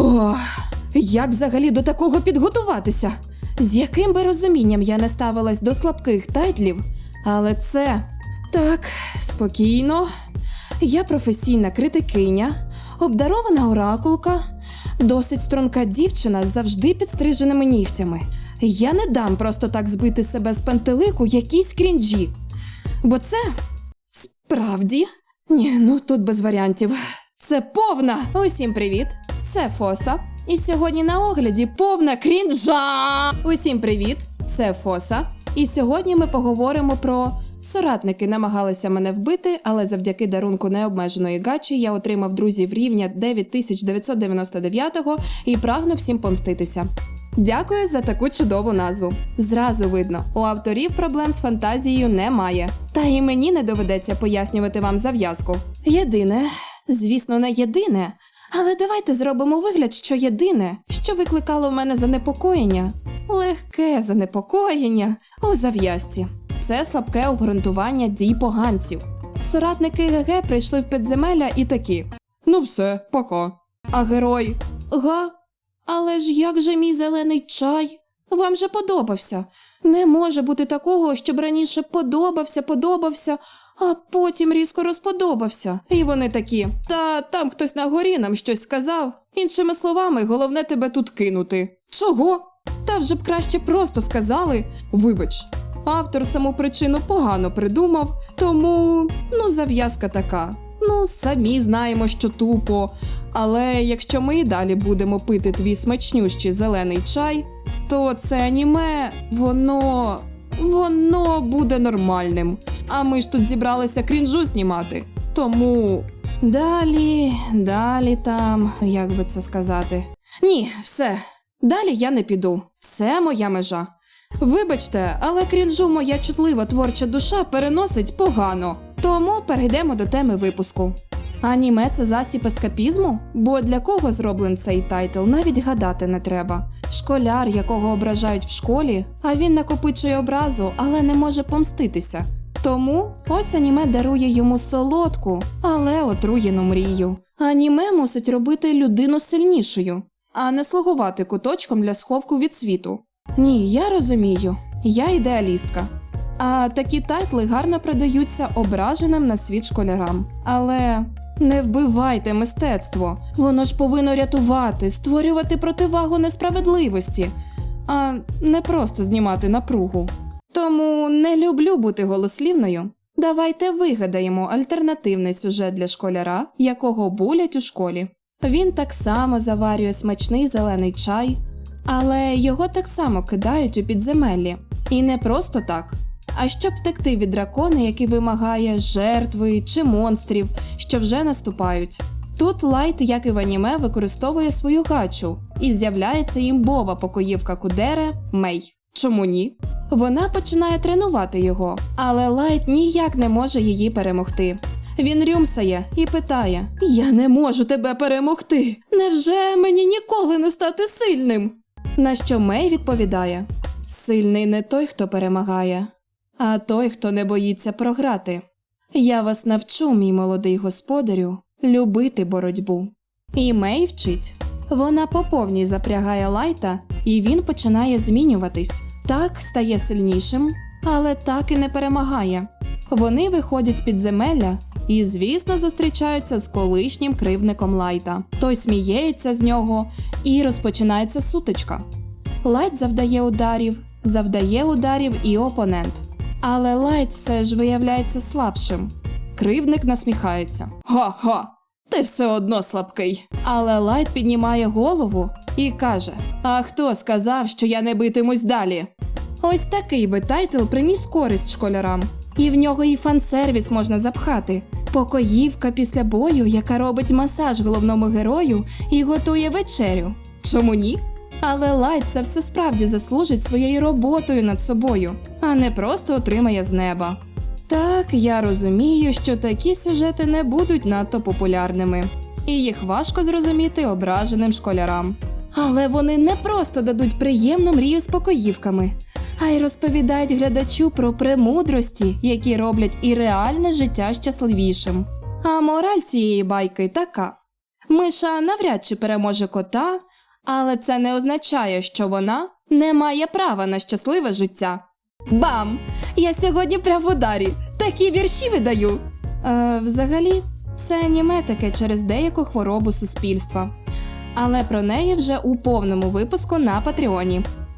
О, як взагалі до такого підготуватися? З яким би розумінням я не ставилась до слабких тайтлів, але це так, спокійно. Я професійна критикиня, обдарована оракулка, досить струнка дівчина з завжди підстриженими нігтями. Я не дам просто так збити себе з пантелику якісь крінжі. Бо це справді. Ні, ну тут без варіантів. Це повна. Усім привіт! Це Фоса. І сьогодні на огляді повна крінжа. Усім привіт! Це Фоса. І сьогодні ми поговоримо про соратники намагалися мене вбити, але завдяки дарунку необмеженої гачі я отримав друзів рівня 9999 і прагну всім помститися. Дякую за таку чудову назву. Зразу видно, у авторів проблем з фантазією немає. Та і мені не доведеться пояснювати вам зав'язку. Єдине, звісно, не єдине, але давайте зробимо вигляд, що єдине, що викликало в мене занепокоєння, легке занепокоєння у зав'язці. Це слабке обґрунтування дій поганців. Соратники ГГ прийшли в підземелля і такі: ну все, пока. А герой га. Але ж як же мій зелений чай? Вам же подобався. Не може бути такого, щоб раніше подобався, подобався, а потім різко розподобався. І вони такі: та там хтось на горі нам щось сказав. Іншими словами, головне тебе тут кинути. Чого? Та вже б краще просто сказали. Вибач, автор саму причину погано придумав, тому ну зав'язка така. Ну, самі знаємо, що тупо. Але якщо ми і далі будемо пити твій смачнющий зелений чай, то це аніме, воно. воно буде нормальним. А ми ж тут зібралися крінжу знімати. Тому далі, далі там, як би це сказати. Ні, все. Далі я не піду. Це моя межа. Вибачте, але крінжу моя чутлива творча душа переносить погано. Тому перейдемо до теми випуску. Аніме це засіб ескапізму? Бо для кого зроблен цей тайтл, навіть гадати не треба. Школяр, якого ображають в школі, а він накопичує образу, але не може помститися. Тому ось аніме дарує йому солодку, але отруєну мрію. Аніме мусить робити людину сильнішою, а не слугувати куточком для сховку від світу. Ні, я розумію, я ідеалістка. А такі тайтли гарно продаються ображеним на світ школярам. Але не вбивайте мистецтво. Воно ж повинно рятувати, створювати противагу несправедливості, а не просто знімати напругу. Люблю бути голослівною. Давайте вигадаємо альтернативний сюжет для школяра, якого булять у школі. Він так само заварює смачний зелений чай, але його так само кидають у підземеллі. І не просто так, а щоб втекти від дракона, який вимагає жертви чи монстрів, що вже наступають. Тут Лайт, як і в аніме, використовує свою гачу, і з'являється імбова покоївка Кудере Мей. Чому ні? Вона починає тренувати його, але Лайт ніяк не може її перемогти. Він рюмсає і питає: Я не можу тебе перемогти. Невже мені ніколи не стати сильним? На що Мей відповідає: Сильний не той, хто перемагає, а той, хто не боїться програти. Я вас навчу, мій молодий господарю, любити боротьбу. І Мей вчить. Вона по повній запрягає лайта, і він починає змінюватись. Так стає сильнішим, але так і не перемагає. Вони виходять з підземелля і, звісно, зустрічаються з колишнім кривдником Лайта. Той сміється з нього і розпочинається сутичка. Лайт завдає ударів, завдає ударів і опонент. Але Лайт все ж виявляється слабшим. Кривдник насміхається. Ха-ха, ти все одно слабкий. Але Лайт піднімає голову і каже: А хто сказав, що я не битимусь далі? Ось такий би тайтл приніс користь школярам. І в нього і фан-сервіс можна запхати. Покоївка після бою, яка робить масаж головному герою і готує вечерю. Чому ні? Але Лайт це все справді заслужить своєю роботою над собою, а не просто отримає з неба. Так, я розумію, що такі сюжети не будуть надто популярними, і їх важко зрозуміти ображеним школярам. Але вони не просто дадуть приємну мрію з покоївками, а й розповідають глядачу про премудрості, які роблять і реальне життя щасливішим. А мораль цієї байки така: Миша навряд чи переможе кота, але це не означає, що вона не має права на щасливе життя. Бам! Я сьогодні прям в ударі. Такі вірші видаю. Е, взагалі, це аніме таке через деяку хворобу суспільства. Але про неї вже у повному випуску на Патреоні.